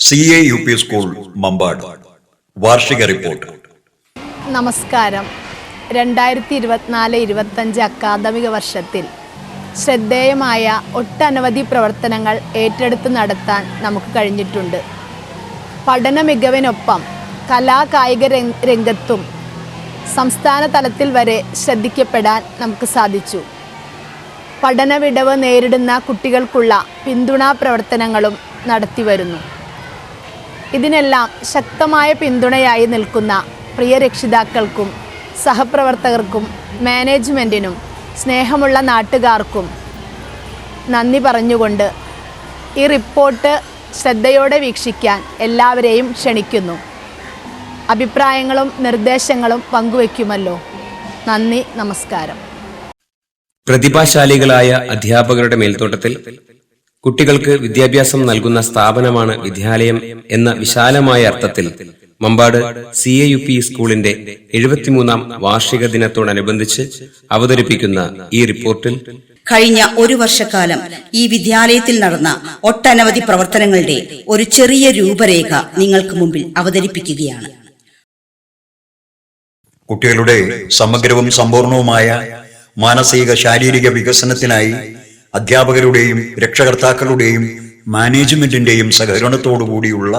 C A U P school Mampad വാർഷിക report നമസ്കാരം. രണ്ടായിരത്തി ഇരുപത്തിനാല് ഇരുപത്തഞ്ച് അക്കാദമിക വർഷത്തിൽ ശ്രദ്ധേയമായ ഒട്ടനവധി പ്രവർത്തനങ്ങൾ ഏറ്റെടുത്ത് നടത്താൻ നമുക്ക് കഴിഞ്ഞിട്ടുണ്ട്. പഠന മികവിനൊപ്പം കലാകായിക കായിക രംഗത്തും സംസ്ഥാന തലത്തിൽ വരെ ശ്രദ്ധിക്കപ്പെടാൻ നമുക്ക് സാധിച്ചു. പഠന വിടവ് നേരിടുന്ന കുട്ടികൾക്കുള്ള പിന്തുണാ പ്രവർത്തനങ്ങളും നടത്തിവരുന്നു ഇതിനെല്ലാം ശക്തമായ പിന്തുണയായി നിൽക്കുന്ന പ്രിയ രക്ഷിതാക്കൾക്കും സഹപ്രവർത്തകർക്കും മാനേജ്മെന്റിനും സ്നേഹമുള്ള നാട്ടുകാർക്കും നന്ദി പറഞ്ഞുകൊണ്ട് ഈ റിപ്പോർട്ട് ശ്രദ്ധയോടെ വീക്ഷിക്കാൻ എല്ലാവരെയും ക്ഷണിക്കുന്നു. അഭിപ്രായങ്ങളും നിർദ്ദേശങ്ങളും പങ്കുവയ്ക്കുമല്ലോ. നന്ദി നമസ്കാരം. പ്രതിഭാശാലികളായ അധ്യാപകരുടെ മേൽത്തോട്ടത്തിൽ കുട്ടികൾക്ക് വിദ്യാഭ്യാസം നൽകുന്ന സ്ഥാപനമാണ് വിദ്യാലയം എന്ന വിശാലമായ അർത്ഥത്തിൽ Mampad C A U P സ്കൂളിന്റെ എഴുപത്തിമൂന്നാം വാർഷിക ദിനത്തോടനുബന്ധിച്ച് അവതരിപ്പിക്കുന്ന ഈ റിപ്പോർട്ടിൽ കഴിഞ്ഞ ഒരു വർഷക്കാലം ഈ വിദ്യാലയത്തിൽ നടന്ന ഒട്ടനവധി പ്രവർത്തനങ്ങളുടെ ഒരു ചെറിയ രൂപരേഖ നിങ്ങൾക്ക് മുമ്പിൽ അവതരിപ്പിക്കുകയാണ്. കുട്ടികളുടെ സമഗ്രവും സമ്പൂർണവുമായ മാനസിക ശാരീരിക വികസനത്തിനായി അധ്യാപകരുടെയും രക്ഷകർത്താക്കളുടെയും മാനേജ്മെന്റിന്റെയും സഹകരണത്തോടുകൂടിയുള്ള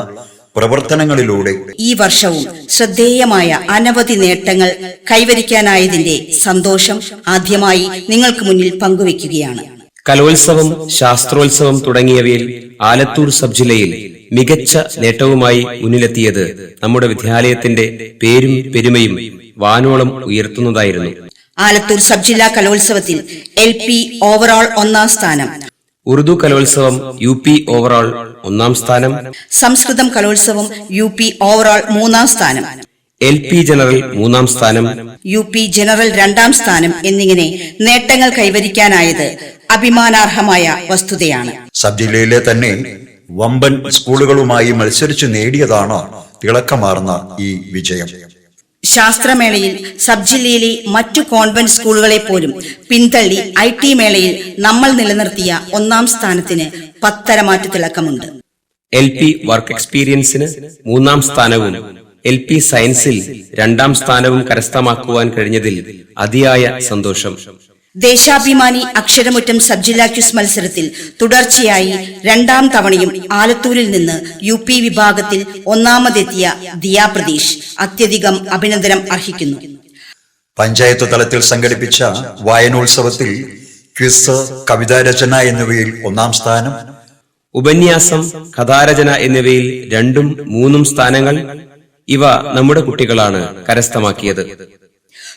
പ്രവർത്തനങ്ങളിലൂടെ ഈ വർഷവും ശ്രദ്ധേയമായ അനവധി നേട്ടങ്ങൾ കൈവരിക്കാനായതിന്റെ സന്തോഷം ആദ്യമായി നിങ്ങൾക്ക് മുന്നിൽ പങ്കുവെക്കുകയാണ് കലോത്സവം ശാസ്ത്രോത്സവം തുടങ്ങിയവയിൽ ആലത്തൂർ സബ് ജില്ലയിൽ മികച്ച നേട്ടവുമായി മുന്നിലെത്തിയത് നമ്മുടെ വിദ്യാലയത്തിന്റെ പേരും പെരുമയും വാനോളം ഉയർത്തുന്നതായിരുന്നു. ആലത്തൂർ സബ് ജില്ലാ കലോത്സവത്തിൽ എൽ പി ഓവറോൾ ഒന്നാം സ്ഥാനം. ഉറുദു കലോത്സവം യു പി ഓവറോൾ ഒന്നാം സ്ഥാനം. സംസ്കൃതം കലോത്സവം യു പി ഓവറോൾ മൂന്നാം സ്ഥാനം. എൽ പി ജനറൽ മൂന്നാം സ്ഥാനം. യു പി ജനറൽ രണ്ടാം സ്ഥാനം എന്നിങ്ങനെ നേട്ടങ്ങൾ കൈവരിക്കാനായത് അഭിമാനാർഹമായ വസ്തുതയാണ്. സബ് ജില്ലയിലെ തന്നെ വമ്പൻ സ്കൂളുകളുമായി മത്സരിച്ചു നേടിയതാണ് തിളക്കമാർന്ന ഈ വിജയം. ശാസ്ത്രമേളയിൽ സബ് ജില്ലയിലെ മറ്റു കോൺവെന്റ് സ്കൂളുകളെ പോലും പിന്തള്ളി ഐ ടി മേളയിൽ നമ്മൾ നിലനിർത്തിയ ഒന്നാം സ്ഥാനത്തിന് പത്തരമാറ്റ തിളക്കമുണ്ട്. എൽ പി വർക്ക് എക്സ്പീരിയൻസിന് മൂന്നാം സ്ഥാനവും എൽ പി സയൻസിൽ രണ്ടാം സ്ഥാനവും കരസ്ഥമാക്കുവാൻ കഴിഞ്ഞതിൽ അതിയായ സന്തോഷം. ദേശാഭിമാനി അക്ഷരമുറ്റം സബ് ജില്ലാ ക്യൂസ് മത്സരത്തിൽ തുടർച്ചയായി രണ്ടാം തവണയും ആലത്തൂരിൽ നിന്ന് യു പി വിഭാഗത്തിൽ ഒന്നാമതെത്തിയ ദിയാ പ്രതീഷ് അത്യധികം അഭിനന്ദനം അർഹിക്കുന്നു. പഞ്ചായത്ത് തലത്തിൽ സംഘടിപ്പിച്ച വായനോത്സവത്തിൽ ക്വിസ് കവിതാരചന എന്നിവയിൽ ഒന്നാം സ്ഥാനം ഉപന്യാസം കഥാരചന എന്നിവയിൽ രണ്ടും മൂന്നും സ്ഥാനങ്ങൾ ഇവ നമ്മുടെ കുട്ടികളാണ് കരസ്ഥമാക്കിയത്.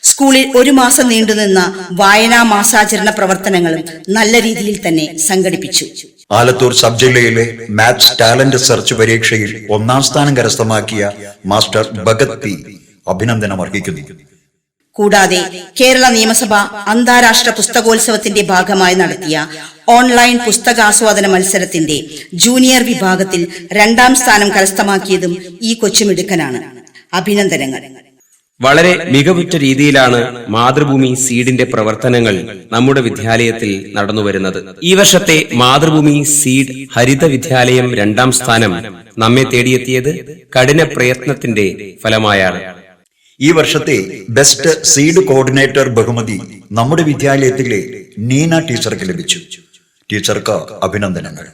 സ്കൂളിൽ ഒരു മാസം നീണ്ടുനിന്ന വായനാ മാസാചരണ പ്രവർത്തനങ്ങളും നല്ല രീതിയിൽ തന്നെ സംഘടിപ്പിച്ചു. ആലത്തൂർ സബ് ജില്ലയിലെ മാത്സ് ടാലന്റ് സെർച്ച് പരീക്ഷയിൽ ഒന്നാം സ്ഥാനം കരസ്ഥമാക്കിയ മാസ്റ്റർ ഭഗത് പി അഭിനന്ദനം അർഹിക്കുന്നു. കൂടാതെ കേരള നിയമസഭ അന്താരാഷ്ട്ര പുസ്തകോത്സവത്തിന്റെ ഭാഗമായി നടത്തിയ ഓൺലൈൻ പുസ്തകാസ്വാദന മത്സരത്തിന്റെ ജൂനിയർ വിഭാഗത്തിൽ രണ്ടാം സ്ഥാനം കരസ്ഥമാക്കിയതും ഈ കൊച്ചുമിടുക്കനാണ്. അഭിനന്ദനങ്ങൾ. വളരെ മികവുറ്റ രീതിയിലാണ് മാതൃഭൂമി സീഡിന്റെ പ്രവർത്തനങ്ങൾ നമ്മുടെ വിദ്യാലയത്തിൽ നടന്നുവരുന്നത് ഈ വർഷത്തെ മാതൃഭൂമി സീഡ് ഹരിത വിദ്യാലയം രണ്ടാം സ്ഥാനം നമ്മെ തേടിയെത്തിയത് കഠിന പ്രയത്നത്തിന്റെ ഫലമായാണ്. ഈ വർഷത്തെ ബെസ്റ്റ് സീഡ് കോർഡിനേറ്റർ ബഹുമതി നമ്മുടെ വിദ്യാലയത്തിലെ നീന ടീച്ചർക്ക് ലഭിച്ചു. ടീച്ചർക്ക് അഭിനന്ദനങ്ങൾ.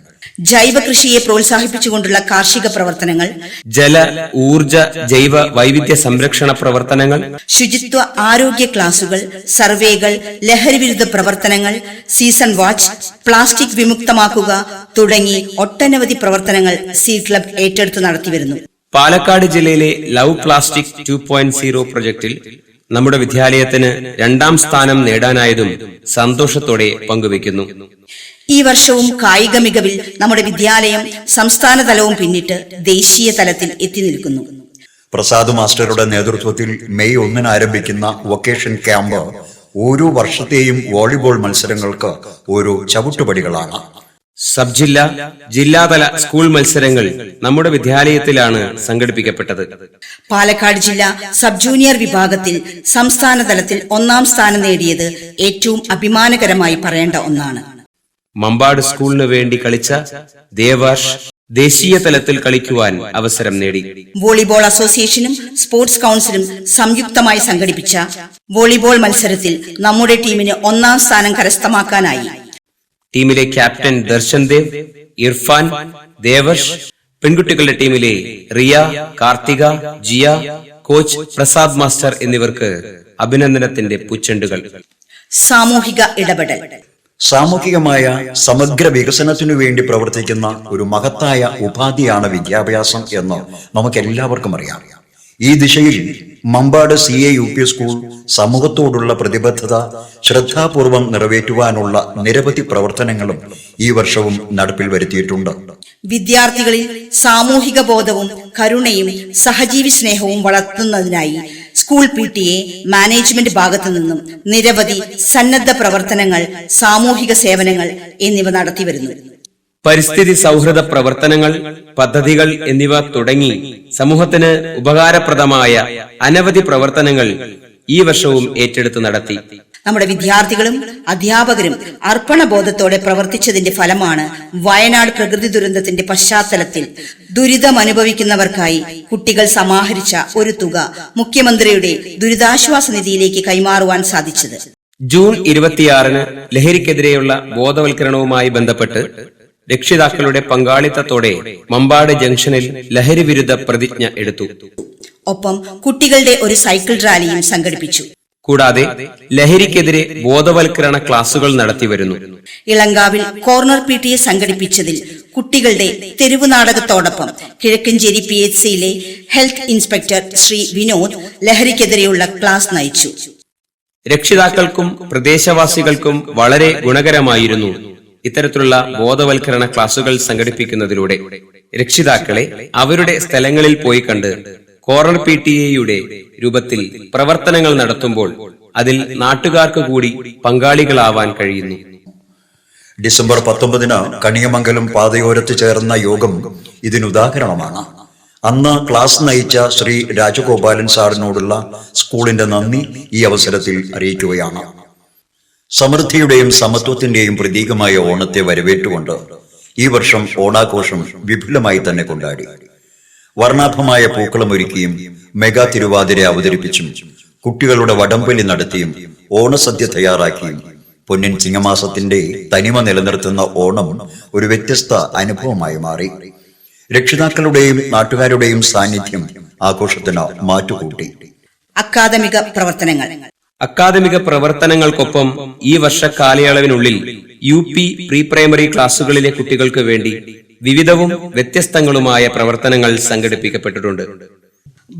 ജൈവ കൃഷിയെ പ്രോത്സാഹിപ്പിച്ചുകൊണ്ടുള്ള കാർഷിക പ്രവർത്തനങ്ങൾ ജല ഊർജ ജൈവ വൈവിധ്യ സംരക്ഷണ പ്രവർത്തനങ്ങൾ ശുചിത്വ ആരോഗ്യ ക്ലാസുകൾ സർവേകൾ ലഹരിവിരുദ്ധ പ്രവർത്തനങ്ങൾ സീസൺ വാച്ച് പ്ലാസ്റ്റിക് വിമുക്തമാക്കുക തുടങ്ങി ഒട്ടനവധി പ്രവർത്തനങ്ങൾ സി ക്ലബ് ഏറ്റെടുത്ത് നടത്തിവരുന്നു. പാലക്കാട് ജില്ലയിലെ love plastic two point zero പ്രൊജക്ടിൽ നമ്മുടെ വിദ്യാലയത്തിന് രണ്ടാം സ്ഥാനം നേടാനായതും സന്തോഷത്തോടെ പങ്കുവെക്കുന്നു ഈ വർഷവും കായിക മികവിൽ നമ്മുടെ വിദ്യാലയം സംസ്ഥാന തലവും പിന്നിട്ട് ദേശീയ തലത്തിൽ എത്തി നിൽക്കുന്നു. പ്രസാദ് മാസ്റ്ററുടെ നേതൃത്വത്തിൽ മെയ് ഒന്നിന് ആരംഭിക്കുന്ന വൊക്കേഷൻ ക്യാമ്പ് ഓരോ വർഷത്തെയും വോളിബോൾ മത്സരങ്ങൾക്ക് ഓരോ ചവിട്ടുപടികളാണ്. സബ് ജില്ല ജില്ലാതല സ്കൂൾ മത്സരങ്ങൾ നമ്മുടെ വിദ്യാലയത്തിലാണ് സംഘടിപ്പിക്കപ്പെട്ടത്. പാലക്കാട് ജില്ല സബ് ജൂനിയർ വിഭാഗത്തിൽ സംസ്ഥാന തലത്തിൽ ഒന്നാം സ്ഥാനം നേടിയത് ഏറ്റവും അഭിമാനകരമായി പറയേണ്ട ഒന്നാണ്. മമ്പാട് സ്കൂളിന് വേണ്ടി കളിച്ച ദേവാഷ് ദേശീയ തലത്തിൽ കളിക്കുവാൻ അവസരം നേടി. വോളിബോൾ അസോസിയേഷനും സ്പോർട്സ് കൌൺസിലും സംയുക്തമായി സംഘടിപ്പിച്ച വോളിബോൾ മത്സരത്തിൽ നമ്മുടെ ടീമിന് ഒന്നാം സ്ഥാനം കരസ്ഥമാക്കാനായി. ടീമിലെ ക്യാപ്റ്റൻ ദർശൻ ദേവ് ഇർഫാൻ ദേവർഷ് പെൺകുട്ടികളുടെ ടീമിലെ റിയ കാർത്തിക ജിയ കോച്ച് പ്രസാദ് മാസ്റ്റർ എന്നിവർക്ക് അഭിനന്ദനത്തിന്റെ പുച്ചണ്ടുകൾ സാമൂഹിക ഇടപെടൽ. സാമൂഹികമായ സമഗ്ര വികസനത്തിനു വേണ്ടി പ്രവർത്തിക്കുന്ന ഒരു മഹത്തായ ഉപാധിയാണ് വിദ്യാഭ്യാസം എന്ന് നമുക്ക് എല്ലാവർക്കും അറിയാം. ഈ ദിശയിൽ Mambad C A U P school സമൂഹത്തോടുള്ള പ്രതിബദ്ധത ശ്രദ്ധാപൂർവം നിറവേറ്റുവാനുള്ള നിരവധി പ്രവർത്തനങ്ങളും ഈ വർഷവും നടപ്പിൽ വരുത്തിയിട്ടുണ്ട്. വിദ്യാർത്ഥികളിൽ സാമൂഹിക ബോധവും കരുണയും സഹജീവി സ്നേഹവും വളർത്തുന്നതിനായി school P T A management ഭാഗത്തു നിന്നും നിരവധി സന്നദ്ധ പ്രവർത്തനങ്ങൾ സാമൂഹിക സേവനങ്ങൾ എന്നിവ നടത്തിവരുന്നു പരിസ്ഥിതി സൗഹൃദ പ്രവർത്തനങ്ങൾ പദ്ധതികൾ എന്നിവ തുടങ്ങി സമൂഹത്തിന് ഉപകാരപ്രദമായ അനവധി പ്രവർത്തനങ്ങൾ ഈ വർഷവും ഏറ്റെടുത്ത് നടത്തി. നമ്മുടെ വിദ്യാർത്ഥികളും അധ്യാപകരും അർപ്പണബോധത്തോടെ പ്രവർത്തിച്ചതിന്റെ ഫലമാണ് വയനാട് പ്രകൃതി ദുരന്തത്തിന്റെ പശ്ചാത്തലത്തിൽ ദുരിതം അനുഭവിക്കുന്നവർക്കായി കുട്ടികൾ സമാഹരിച്ച ഒരു തുക മുഖ്യമന്ത്രിയുടെ ദുരിതാശ്വാസ നിധിയിലേക്ക് കൈമാറുവാൻ സാധിച്ചത്. ജൂൺ ഇരുപത്തിയാറിന് ലഹരിക്കെതിരെയുള്ള ബോധവൽക്കരണവുമായി ബന്ധപ്പെട്ട് രക്ഷിതാക്കളുടെ പങ്കാളിത്തത്തോടെ മമ്പാട് ജംഗ്ഷനിൽ ലഹരി വിരുദ്ധ പ്രതിജ്ഞ എടുത്തു. ഒപ്പം കുട്ടികളുടെ ഒരു സൈക്കിൾ റാലിയും സംഘടിപ്പിച്ചു. കൂടാതെ ലഹരിക്കെതിരെ ബോധവൽക്കരണ ക്ലാസുകൾ നടത്തിവരുന്നു ഇളങ്കാവിൽ കോർണർ പി ടി എ സംഘടിപ്പിച്ചതിൽ കുട്ടികളുടെ തെരുവു നാടകത്തോടൊപ്പം കിഴക്കഞ്ചേരി പി എച്ച് സിയിലെ ഹെൽത്ത് ഇൻസ്പെക്ടർ ശ്രീ വിനോദ് ലഹരിക്കെതിരെയുള്ള ക്ലാസ് നയിച്ചു. രക്ഷിതാക്കൾക്കും പ്രദേശവാസികൾക്കും വളരെ ഗുണകരമായിരുന്നു ഇത്തരത്തിലുള്ള ബോധവൽക്കരണ ക്ലാസുകൾ സംഘടിപ്പിക്കുന്നതിലൂടെ. രക്ഷിതാക്കളെ അവരുടെ സ്ഥലങ്ങളിൽ പോയി കണ്ട് കോർണർ പി ടി എയുടെ രൂപത്തിൽ പ്രവർത്തനങ്ങൾ നടത്തുമ്പോൾ അതിൽ നാട്ടുകാർക്ക് കൂടി പങ്കാളികളാവാൻ കഴിയുന്നു. ഡിസംബർ പത്തൊമ്പതിന് കണിയമംഗലം പാതയോരത്ത് ചേർന്ന യോഗം ഇതിനുദാഹരണമാണ് അന്ന് ക്ലാസ് നയിച്ച ശ്രീ രാജഗോപാലൻ സാറിനോടുള്ള സ്കൂളിന്റെ നന്ദി ഈ അവസരത്തിൽ അറിയിക്കുകയാണ്. സമൃദ്ധിയുടെയും സമത്വത്തിന്റെയും പ്രതീകമായ ഓണത്തെ വരവേറ്റുകൊണ്ട് ഈ വർഷം ഓണാഘോഷം വിപുലമായി തന്നെ കൊണ്ടാടി. വർണാഭമായ പൂക്കളം ഒരുക്കിയും മെഗാ തിരുവാതിര അവതരിപ്പിച്ചും കുട്ടികളുടെ വടംവലി നടത്തിയും ഓണസദ്യ തയ്യാറാക്കിയും പൊന്നിൻ ചിങ്ങമാസത്തിന്റെ തനിമ നിലനിർത്തുന്ന ഓണം ഒരു വ്യത്യസ്ത അനുഭവമായി മാറി. രക്ഷിതാക്കളുടെയും നാട്ടുകാരുടെയും സാന്നിധ്യം ആഘോഷത്തിന് മാറ്റുകൂട്ടി. അക്കാദമിക പ്രവർത്തനങ്ങൾ. അക്കാദമിക പ്രവർത്തനങ്ങൾക്കൊപ്പം ഈ വർഷ കാലയളവിനുള്ളിൽ യു പി പ്രീ പ്രൈമറി ക്ലാസുകളിലെ കുട്ടികൾക്ക് വേണ്ടി വിവിധവും വ്യത്യസ്തങ്ങളുമായ പ്രവർത്തനങ്ങൾ സംഘടിപ്പിക്കപ്പെട്ടിട്ടുണ്ട്.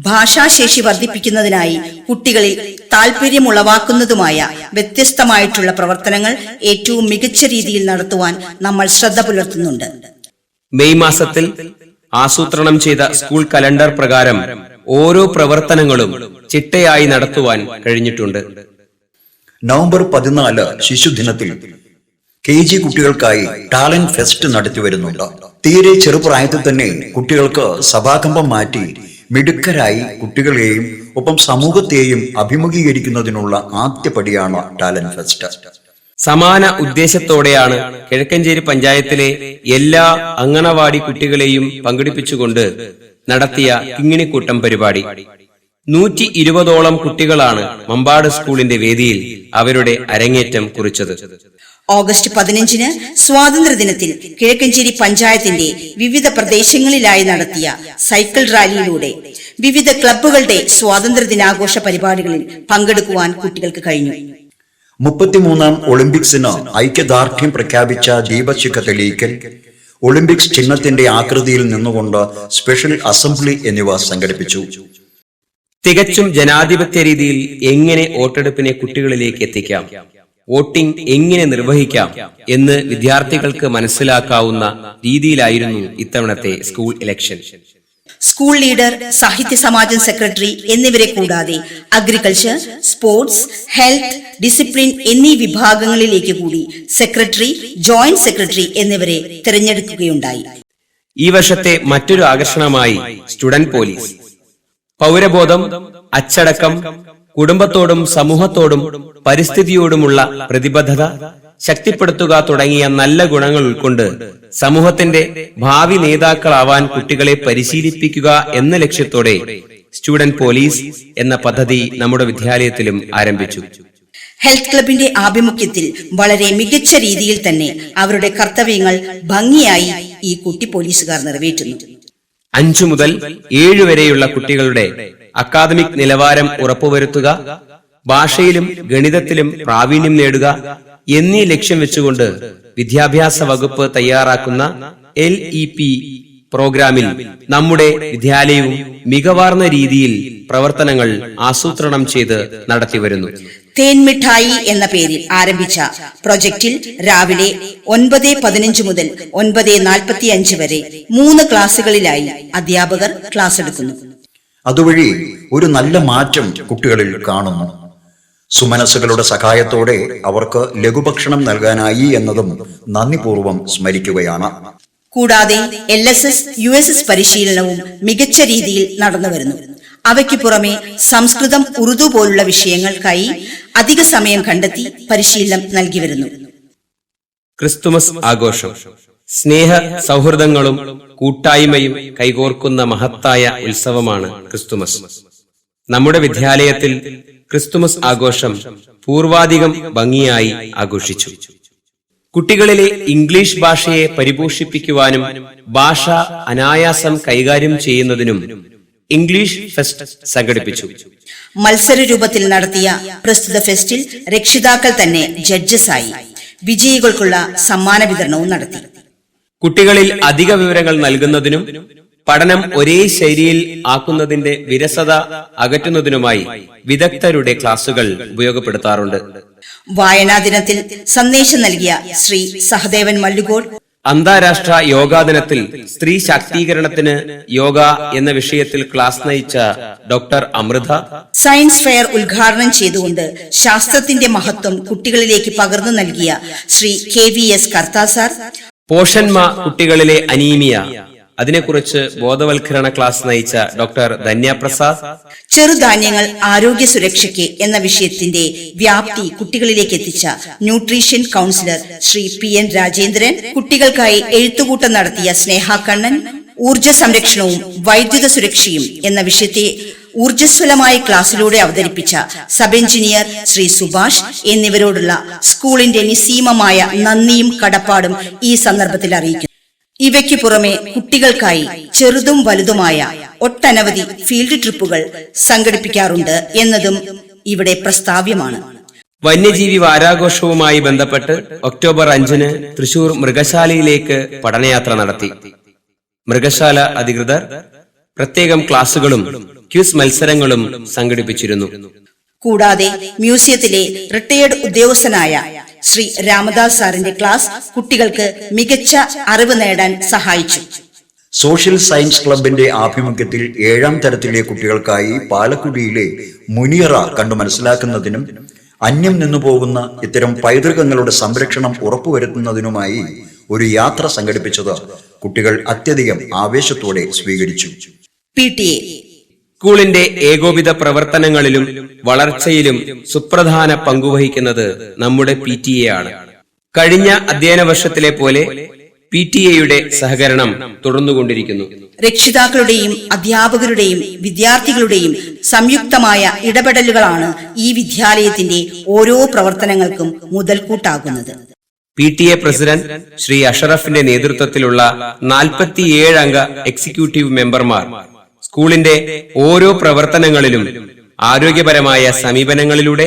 ഭാഷാശേഷി വർദ്ധിപ്പിക്കുന്നതിനായി കുട്ടികളിൽ താല്പര്യമുളവാക്കുന്നതുമായ വ്യത്യസ്തമായിട്ടുള്ള പ്രവർത്തനങ്ങൾ ഏറ്റവും മികച്ച രീതിയിൽ നടത്തുവാൻ നമ്മൾ ശ്രദ്ധ പുലർത്തുന്നുണ്ട്. മെയ് മാസത്തിൽ ആസൂത്രണം ചെയ്ത സ്കൂൾ കലണ്ടർ പ്രകാരം ഓരോ പ്രവർത്തനങ്ങളും ചിട്ടയായി നടത്തുവാൻ കഴിഞ്ഞിട്ടുണ്ട്. നവംബർ പതിനാല് ശിശുദിനത്തിൽ കെ ജി കുട്ടികൾക്കായി ടാലന്റ് ഫെസ്റ്റ് നടത്തി വരുന്നുണ്ട് തീരെ ചെറുപ്രായത്തിൽ തന്നെ കുട്ടികൾക്ക് സഭാകമ്പം മാറ്റി മിടുക്കരായി കുട്ടികളെയും ഒപ്പം സമൂഹത്തെയും അഭിമുഖീകരിക്കുന്നതിനുള്ള ആദ്യപടിയാണ് ടാലന്റ് ഫെസ്റ്റ്. സമാന ഉദ്ദേശത്തോടെയാണ് കിഴക്കഞ്ചേരി പഞ്ചായത്തിലെ എല്ലാ അങ്കണവാടി കുട്ടികളെയും പങ്കെടുപ്പിച്ചുകൊണ്ട് നടത്തിയ കിങ്ങിണിക്കൂട്ടം പരിപാടി. നൂറ്റി ഇരുപതോളം കുട്ടികളാണ് മമ്പാട് സ്കൂളിന്റെ വേദിയിൽ അവരുടെ അരങ്ങേറ്റം കുറിച്ചത്. ഓഗസ്റ്റ് പതിനഞ്ചിന് സ്വാതന്ത്ര്യദിനത്തിൽ കിഴക്കഞ്ചേരി പഞ്ചായത്തിന്റെ വിവിധ പ്രദേശങ്ങളിലായി നടത്തിയ സൈക്കിൾ റാലിയിലൂടെ വിവിധ ക്ലബ്ബുകളുടെ സ്വാതന്ത്ര്യദിനാഘോഷ പരിപാടികളിൽ പങ്കെടുക്കുവാൻ കുട്ടികൾക്ക് കഴിഞ്ഞു. മുപ്പത്തിമൂന്നാം ഒളിമ്പിക്സിന് ഐക്യദാർഢ്യം പ്രഖ്യാപിച്ച ദീപശിഖ തെളിയിക്കൽ ഒളിമ്പിക്സ് ചിഹ്നത്തിന്റെ ആകൃതിയിൽ നിന്നുകൊണ്ട് സ്പെഷ്യൽ അസംബ്ലി എന്നിവ സംഘടിപ്പിച്ചു. തികച്ചും ജനാധിപത്യ രീതിയിൽ എങ്ങനെ വോട്ടെടുപ്പിനെ കുട്ടികളിലേക്ക് എത്തിക്കാം? വോട്ടിംഗ് എങ്ങനെ നിർവഹിക്കാം എന്ന് വിദ്യാർത്ഥികൾക്ക് മനസ്സിലാക്കാവുന്ന രീതിയിലായിരുന്നു ഇത്തവണത്തെ സ്കൂൾ ഇലക്ഷൻ സ്കൂൾ ലീഡർ സാഹിത്യ സമാജം സെക്രട്ടറി എന്നിവരെ കൂടാതെ അഗ്രികൾച്ചർ സ്പോർട്സ് ഹെൽത്ത് ഡിസിപ്ലിൻ എന്നീ വിഭാഗങ്ങളിലേക്ക് കൂടി സെക്രട്ടറി ജോയിന്റ് സെക്രട്ടറി എന്നിവരെ തിരഞ്ഞെടുക്കുകയുണ്ടായി. ഈ വർഷത്തെ മറ്റൊരു ആകർഷണമായി സ്റ്റുഡന്റ് പോലീസ്. പൗരബോധം അച്ചടക്കം കുടുംബത്തോടും സമൂഹത്തോടും പരിസ്ഥിതിയോടുമുള്ള പ്രതിബദ്ധത ശക്തിപ്പെടുത്തുക തുടങ്ങിയ നല്ല ഗുണങ്ങൾ ഉൾക്കൊണ്ട് സമൂഹത്തിന്റെ ഭാവി നേതാക്കളാവാൻ കുട്ടികളെ പരിശീലിപ്പിക്കുക എന്ന ലക്ഷ്യത്തോടെ സ്റ്റുഡന്റ് പോലീസ് എന്ന പദ്ധതി നമ്മുടെ വിദ്യാലയത്തിലും ആരംഭിച്ചു. ഹെൽത്ത് ക്ലബിന്റെ ആഭിമുഖ്യത്തിൽ വളരെ മികച്ച രീതിയിൽ തന്നെ അവരുടെ കർത്തവ്യങ്ങൾ ഭംഗിയായി ഈ കുട്ടി പോലീസുകാർ നിറവേറ്റുന്നു. അഞ്ചു മുതൽ ഏഴ് വരെയുള്ള കുട്ടികളുടെ അക്കാദമിക് നിലവാരം ഉറപ്പുവരുത്തുക ഭാഷയിലും ഗണിതത്തിലും പ്രാവീണ്യം നേടുക എന്നീ ലക്ഷ്യം വെച്ചുകൊണ്ട് വിദ്യാഭ്യാസ വകുപ്പ് തയ്യാറാക്കുന്ന എൽ ഇ പി പ്രോഗ്രാമിൽ നമ്മുടെ വിദ്യാലയവും മികവാർന്ന രീതിയിൽ പ്രവർത്തനങ്ങൾ ആസൂത്രണം ചെയ്ത് നടത്തിവരുന്നു. തേൻമിഠായി എന്ന പേരിൽ ആരംഭിച്ച പ്രൊജക്റ്റിൽ രാവിലെ ഒൻപത് പതിനഞ്ച് മുതൽ ഒൻപത് നാൽപ്പത്തി അഞ്ച് വരെ മൂന്ന് ക്ലാസുകളിലായി അധ്യാപകർ ക്ലാസ് എടുക്കുന്നു. അതുവഴി ഒരു നല്ല മാറ്റം കുട്ടികളിൽ കാണുന്നു. സുമനസ്സുകളുടെ സഹായത്തോടെ അവർക്ക് ലഘുഭക്ഷണം നൽകാനായി എന്നതും നന്ദിപൂർവം സ്മരിക്കുകയാണ്. കൂടാതെ L S S U S S പരിശീലനവും മികച്ച രീതിയിൽ നടന്നു വരുന്നു. അവയ്ക്ക് പുറമെ സംസ്കൃതം ഉറുദു പോലുള്ള വിഷയങ്ങൾക്കായി അധിക സമയം കണ്ടെത്തി പരിശീലനം നൽകി വരുന്നു. ക്രിസ്തുമസ് ആഘോഷം. സ്നേഹ സൗഹൃദങ്ങളും കൂട്ടായ്മയും കൈകോർക്കുന്ന മഹത്തായ ഉത്സവമാണ് ക്രിസ്തുമസ്. നമ്മുടെ വിദ്യാലയത്തിൽ ക്രിസ്തുമസ് ആഘോഷം പൂർവാധികം ഭംഗിയായി ആഘോഷിച്ചു. കുട്ടികളിലെ ഇംഗ്ലീഷ് ഭാഷയെ പരിപോഷിപ്പിക്കുവാനും ഭാഷ അനായാസം കൈകാര്യം ചെയ്യുന്നതിനും ഇംഗ്ലീഷ് ഫെസ്റ്റ് സംഘടിപ്പിച്ചു. മത്സര രൂപത്തിൽ നടത്തിയ പ്രസ്തുത ഫെസ്റ്റിൽ രക്ഷിതാക്കൾ തന്നെ ജഡ്ജസായി. വിജയികൾക്കുള്ള സമ്മാന വിതരണവും നടത്തി. കുട്ടികളിൽ അധിക വിവരങ്ങൾ നൽകുന്നതിനും പഠനം ഒരേ ശൈലിയിൽ ആക്കുന്നതിന്റെ വിരസത അകറ്റുന്നതിനുമായി വിദഗ്ധരുടെ ക്ലാസുകൾ ഉപയോഗപ്പെടുത്താറുണ്ട്. വായനാ ദിനത്തിൽ സന്ദേശം നൽകിയ ശ്രീ സഹദേവൻ മല്ലുകോൾ അന്താരാഷ്ട്ര യോഗാ ദിനത്തിൽ സ്ത്രീ ശാക്തീകരണത്തിന് യോഗ എന്ന വിഷയത്തിൽ ക്ലാസ് നയിച്ച ഡോക്ടർ അമൃത സയൻസ് ഫെയർ ഉദ്ഘാടനം ചെയ്തുകൊണ്ട് ശാസ്ത്രത്തിന്റെ മഹത്വം കുട്ടികളിലേക്ക് പകർന്നു നൽകിയ ശ്രീ കെ വി എസ് കർത്താസാർ പോഷന്മ കുട്ടികളിലെ അനീമിയ. അതിനെക്കുറിച്ച് ബോധവൽക്കരണ ക്ലാസ് നയിച്ച ഡോക്ടർ ധന്യപ്രസാദ്. ചെറുധാന്യങ്ങൾ ആരോഗ്യ സുരക്ഷയ്ക്ക് എന്ന വിഷയത്തിന്റെ വ്യാപ്തി കുട്ടികളിലേക്ക് എത്തിച്ച nutrition counsellor Shri P N Rajendran കുട്ടികൾക്കായി എഴുത്തുകൂട്ടം നടത്തിയ സ്നേഹ കണ്ണൻ ഊർജ സംരക്ഷണവും വൈദ്യുത സുരക്ഷയും എന്ന വിഷയത്തെ ഊർജസ്വലമായ ക്ലാസ്സിലൂടെ അവതരിപ്പിച്ച സബ് എഞ്ചിനീയർ ശ്രീ സുഭാഷ് എന്നിവരോടുള്ള സ്കൂളിന്റെ നിസീമമായ നന്ദിയും കടപ്പാടും ഈ സന്ദർഭത്തിൽ അറിയിക്കുന്നു. ഇവയ്ക്ക് പുറമെ കുട്ടികൾക്കായി ചെറുതും വലുതുമായ ഒട്ടനവധി ഫീൽഡ് ട്രിപ്പുകൾ സംഘടിപ്പിക്കാറുണ്ട് എന്നതും ഇവിടെ പ്രസ്താവ്യമാണ്. വന്യജീവി വാരാഘോഷവുമായി ബന്ധപ്പെട്ട് ഒക്ടോബർ അഞ്ചിന് തൃശൂർ മൃഗശാലയിലേക്ക് പഠനയാത്ര നടത്തി. മൃഗശാല അധികൃതർ പ്രത്യേകം ക്ലാസുകളും ക്യൂസ് മത്സരങ്ങളും സംഘടിപ്പിച്ചിരുന്നു. കൂടാതെ മ്യൂസിയത്തിലെ റിട്ടയേർഡ് ഉദ്യോഗസ്ഥനായ ശ്രീ രാമദാസ് സാറിന്റെ ക്ലാസ് കുട്ടികൾക്ക് മികച്ച അറിവ് നേടാൻ സഹായിച്ചു. സോഷ്യൽ സയൻസ് ക്ലബിന്റെ ആഭിമുഖ്യത്തിൽ ഏഴാം തരത്തിലെ കുട്ടികൾക്കായി പാലക്കുടിയിലെ മുനിയറ കണ്ടു മനസ്സിലാക്കുന്നതിനും അന്യം നിന്നു പോകുന്ന ഇത്തരം പൈതൃകങ്ങളുടെ സംരക്ഷണം ഉറപ്പുവരുത്തുന്നതിനുമായി ഒരു യാത്ര സംഘടിപ്പിച്ചത് കുട്ടികൾ അത്യധികം ആവേശത്തോടെ സ്വീകരിച്ചു. P T A. സ്കൂളിന്റെ ഏകോപിത പ്രവർത്തനങ്ങളിലും വളർച്ചയിലും സുപ്രധാന പങ്കുവഹിക്കുന്നത് നമ്മുടെ പി ടി എ ആണ്. കഴിഞ്ഞ അധ്യയന വർഷത്തിലെ പോലെ പി ടി എയുടെ സഹകരണം തുടർന്നുകൊണ്ടിരിക്കുന്നു. രക്ഷിതാക്കളുടെയും അധ്യാപകരുടെയും വിദ്യാർത്ഥികളുടെയും സംയുക്തമായ ഇടപെടലുകളാണ് ഈ വിദ്യാലയത്തിന്റെ ഓരോ പ്രവർത്തനങ്ങൾക്കും മുതൽക്കൂട്ടാകുന്നത്. P T A president Shri അഷറഫിന്റെ നേതൃത്വത്തിലുള്ള നാൽപ്പത്തിയേഴ് അംഗ എക്സിക്യൂട്ടീവ് മെമ്പർമാർ സ്കൂളിന്റെ ഓരോ പ്രവർത്തനങ്ങളിലും ആരോഗ്യപരമായ സമീപനങ്ങളിലൂടെ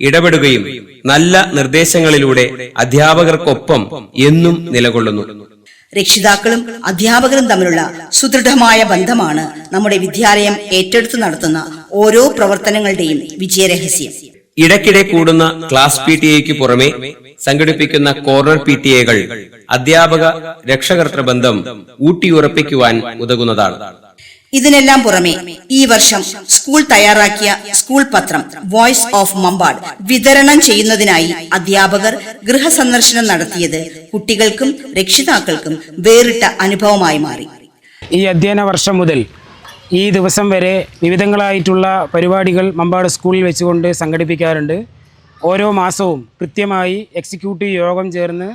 ഇടപെടുകയും നല്ല നിർദ്ദേശങ്ങളിലൂടെ അധ്യാപകർക്കൊപ്പം എന്നും നിലകൊള്ളുന്നു. രക്ഷിതാക്കളും അധ്യാപകരും തമ്മിലുള്ള സുദൃഢമായ ബന്ധമാണ് നമ്മുടെ വിദ്യാലയം ഏറ്റെടുത്തു നടത്തുന്ന ഓരോ പ്രവർത്തനങ്ങളുടെയും വിജയരഹസ്യം. ഇടയ്ക്കിടെ കൂടുന്ന ക്ലാസ് പി ടി എക്ക് പുറമെ സംഘടിപ്പിക്കുന്ന കോർണർ പി ടി എകൾ അധ്യാപക രക്ഷകർത്തൃ ബന്ധം ഊട്ടിയുറപ്പിക്കുവാൻ ഉതകുന്നതാണ്. ഇതിനെല്ലാം പുറമെ ഈ വർഷം സ്കൂൾ തയ്യാറാക്കിയ സ്കൂൾ പത്രം വോയിസ് ഓഫ് മമ്പാട് വിതരണം ചെയ്യുന്നതിനായി അധ്യാപകർ ഗൃഹസന്ദർശനം നടത്തിയത് കുട്ടികൾക്കും രക്ഷിതാക്കൾക്കും വേറിട്ട അനുഭവമായി മാറി. ഈ അധ്യയന വർഷം മുതൽ ഈ ദിവസം വരെ വിവിധങ്ങളായിട്ടുള്ള പരിപാടികൾ മമ്പാട് സ്കൂളിൽ വെച്ചുകൊണ്ട് സംഘടിപ്പിക്കാറുണ്ട്. ഓരോ മാസവും കൃത്യമായി എക്സിക്യൂട്ടീവ് യോഗം ചേർന്ന്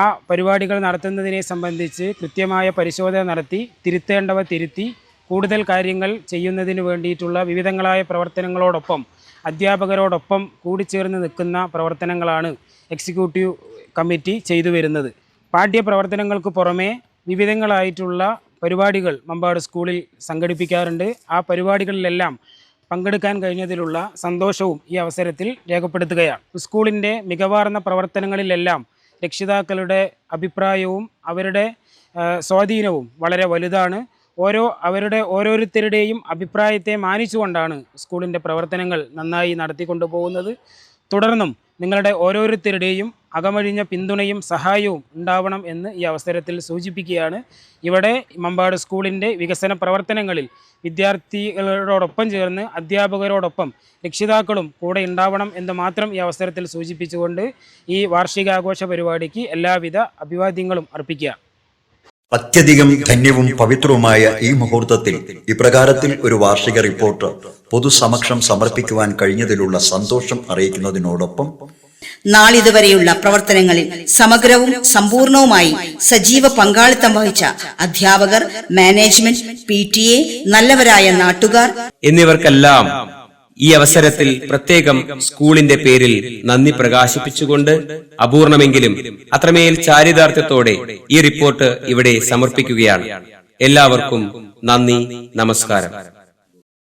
ആ പരിപാടികൾ നടത്തുന്നതിനെ സംബന്ധിച്ച് കൃത്യമായ പരിശോധന നടത്തി തിരുത്തേണ്ടവ തിരുത്തി കൂടുതൽ കാര്യങ്ങൾ ചെയ്യുന്നതിന് വേണ്ടിയിട്ടുള്ള വിവിധങ്ങളായ പ്രവർത്തനങ്ങളോടൊപ്പം അധ്യാപകരോടൊപ്പം കൂടിച്ചേർന്ന് നിൽക്കുന്ന പ്രവർത്തനങ്ങളാണ് എക്സിക്യൂട്ടീവ് കമ്മിറ്റി ചെയ്തു വരുന്നത്. പാഠ്യപ്രവർത്തനങ്ങൾക്ക് പുറമെ വിവിധങ്ങളായിട്ടുള്ള പരിപാടികൾ മമ്പാട് സ്കൂളിൽ സംഘടിപ്പിക്കാറുണ്ട്. ആ പരിപാടികളിലെല്ലാം പങ്കെടുക്കാൻ കഴിഞ്ഞതിലുള്ള സന്തോഷവും ഈ അവസരത്തിൽ രേഖപ്പെടുത്തുകയാണ്. സ്കൂളിന്റെ മികവാർന്ന പ്രവർത്തനങ്ങളിലെല്ലാം രക്ഷിതാക്കളുടെ അഭിപ്രായവും അവരുടെ സ്വാധീനവും വളരെ വലുതാണ്. ഓരോ അവരുടെ ഓരോരുത്തരുടെയും അഭിപ്രായത്തെ മാനിച്ചുകൊണ്ടാണ് സ്കൂളിന്റെ പ്രവർത്തനങ്ങൾ നന്നായി നടത്തിക്കൊണ്ടു പോകുന്നത് തുടർന്നും നിങ്ങളുടെ ഓരോരുത്തരുടെയും അകമഴിഞ്ഞ പിന്തുണയും സഹായവും ഉണ്ടാവണം എന്ന് ഈ അവസരത്തിൽ സൂചിപ്പിക്കുകയാണ്. ഇവിടെ മമ്പാട് സ്കൂളിന്റെ വികസന പ്രവർത്തനങ്ങളിൽ വിദ്യാർത്ഥികളോടൊപ്പം ചേർന്ന് അധ്യാപകരോടൊപ്പം രക്ഷിതാക്കളും കൂടെ ഉണ്ടാവണം എന്ന് മാത്രം ഈ അവസരത്തിൽ സൂചിപ്പിച്ചുകൊണ്ട് ഈ വാർഷികാഘോഷ പരിപാടിക്ക് എല്ലാവിധ അഭിവാദ്യങ്ങളും അർപ്പിക്കുക. അത്യധികം ധന്യവും പവിത്രവുമായ ഈ മുഹൂർത്തത്തിൽ ഇപ്രകാരത്തിൽ ഒരു വാർഷിക റിപ്പോർട്ട് പൊതുസമക്ഷം സമർപ്പിക്കുവാൻ കഴിഞ്ഞതിലുള്ള സന്തോഷം അറിയിക്കുന്നതിനോടൊപ്പം നാളിതുവരെയുള്ള പ്രവർത്തനങ്ങളിൽ സമഗ്രവും സമ്പൂർണവുമായി സജീവ പങ്കാളിത്തം വഹിച്ച അധ്യാപകർ മാനേജ്മെന്റ് പി ടി എ നല്ലവരായ നാട്ടുകാർ എന്നിവർക്കെല്ലാം ഈ അവസരത്തിൽ പ്രത്യേകം സ്കൂളിന്റെ പേരിൽ നന്ദി പ്രകാശിപ്പിച്ചുകൊണ്ട് അപൂർണമെങ്കിലും അത്രമേൽ ചാരിതാർത്ഥ്യത്തോടെ ഈ റിപ്പോർട്ട് ഇവിടെ സമർപ്പിക്കുകയാണ്. എല്ലാവർക്കും നന്ദി നമസ്കാരം.